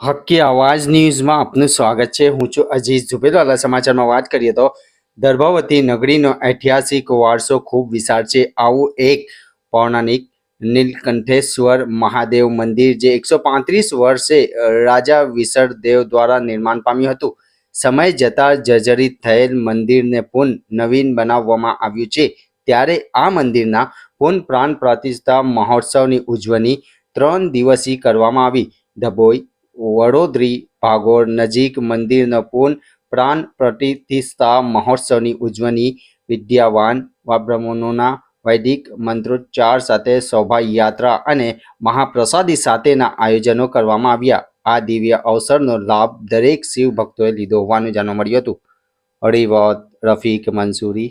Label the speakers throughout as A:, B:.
A: હક્કી આવાજ ન્યૂઝમાં આપનું સ્વાગત છે. હું છું અજીત ઝુબેરવાલા સમાચારમાં વાત કરીએ તો દર્ભાવતી નગરીનો ઐતિહાસિક વારસો ખૂબ વિશાળ છે. આવું એક પૌરાણિક નીલકંઠેશ્વર મહાદેવ મંદિર જે એકસો પાંત્રીસ વર્ષે રાજા વિસળદેવ દ્વારા નિર્માણ પામ્યું હતું. સમય જતાં જર્જરિત થયેલ મંદિરને પુન નવીન બનાવવામાં આવ્યું છે. ત્યારે આ મંદિરના પુન પ્રાણ પ્રતિષ્ઠા મહોત્સવની ઉજવણી ત્રણ દિવસીય કરવામાં આવી. ડભોઈ વડોદરી ભાગોળ નજીક મંદિરનો પૂર્ણ પ્રાણ પ્રતિષ્ઠા મહોત્સવની ઉજવણી વિદ્યાવાન બ્રાહ્મણોના વૈદિક મંત્રોચ્ચાર સાથે શોભાયાત્રા અને મહાપ્રસાદી સાથેના આયોજનો કરવામાં આવ્યા. આ દિવ્ય અવસરનો લાભ દરેક શિવ ભક્તોએ લીધો હોવાનું જાણવા મળ્યું હતું. હરિવત રફીક, મંસૂરી.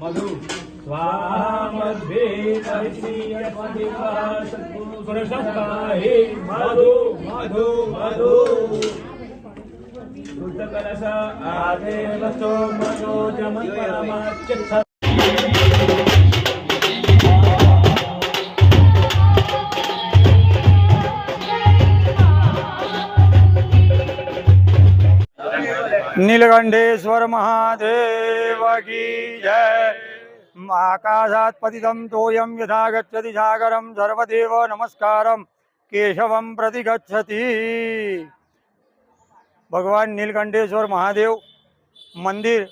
B: મધુ સ્વામદ્વે પરિચિય પદિવાસ પુરુષકાહે મધુ મધુ મધુ રુદ્રકલશ આધે
C: નીલકંઠેશ્વર મહાદેવ કી જય આકાશાત પતિતમ તોયમ યથા ગચ્છતિ સાગરમ સર્વદેવ નમસ્કારમ કેશવમ પ્રતિ ગચ્છતિ ભગવાન નીલકંઠેશ્વર મહાદેવ મંદિર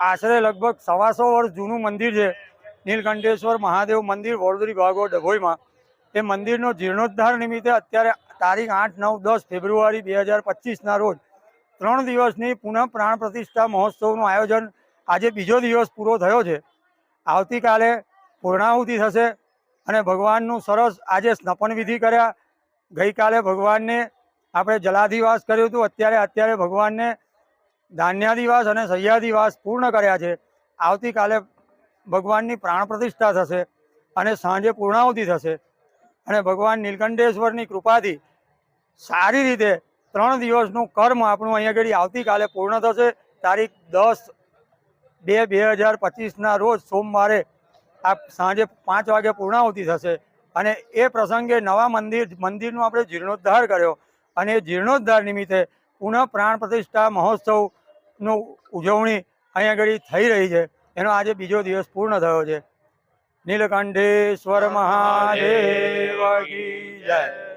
C: આશરે લગભગ સવાસો વર્ષ જૂનું મંદિર છે। નીલકંઠેશ્વર મહાદેવ મંદિર વડોદરી ભાગો ડભોઈમાં એ મંદિરનો જીર્ણોદ્ધાર નિમિત્તે અત્યારે તારીખ આઠ, નવ, દસ ફેબ્રુઆરી બે હજાર પચીસના રોજ ત્રણ દિવસની પુનઃ પ્રાણ પ્રતિષ્ઠા મહોત્સવનું આયોજન આજે બીજો દિવસ પૂરો થયો છે. આવતીકાલે પૂર્ણાહુતિ થશે અને ભગવાનનું સરસ આજે સ્નપન વિધિ કર્યા. ગઈકાલે ભગવાનને આપણે જલાધિવાસ કર્યું હતું. અત્યારે અત્યારે ભગવાનને ધાન્યાધિવાસ અને સહ્યાદિવાસ પૂર્ણ કર્યા છે. આવતીકાલે ભગવાનની પ્રાણ પ્રતિષ્ઠા થશે અને સાંજે પૂર્ણાહુતિ થશે. અને ભગવાન નીલકંઠેશ્વરની કૃપાથી સારી રીતે ત્રણ દિવસનું કર્મ આપણું અહીંયા આગળ આવતીકાલે પૂર્ણ થશે. તારીખ દસ બે બે હજાર પચીસના રોજ સોમવારે આ સાંજે પાંચ વાગે પૂર્ણાહુતિ થશે. અને એ પ્રસંગે નવા મંદિર, મંદિરનો આપણે જીર્ણોદ્ધાર કર્યો. અને એ જીર્ણોદ્ધાર નિમિત્તે પુનઃ પ્રાણ પ્રતિષ્ઠા મહોત્સવનું ઉજવણી અહીંયા આગળ થઈ રહી છે. એનો આજે બીજો દિવસ પૂર્ણ થયો છે. નીલકંઠેશ્વર મહાદેવ જય.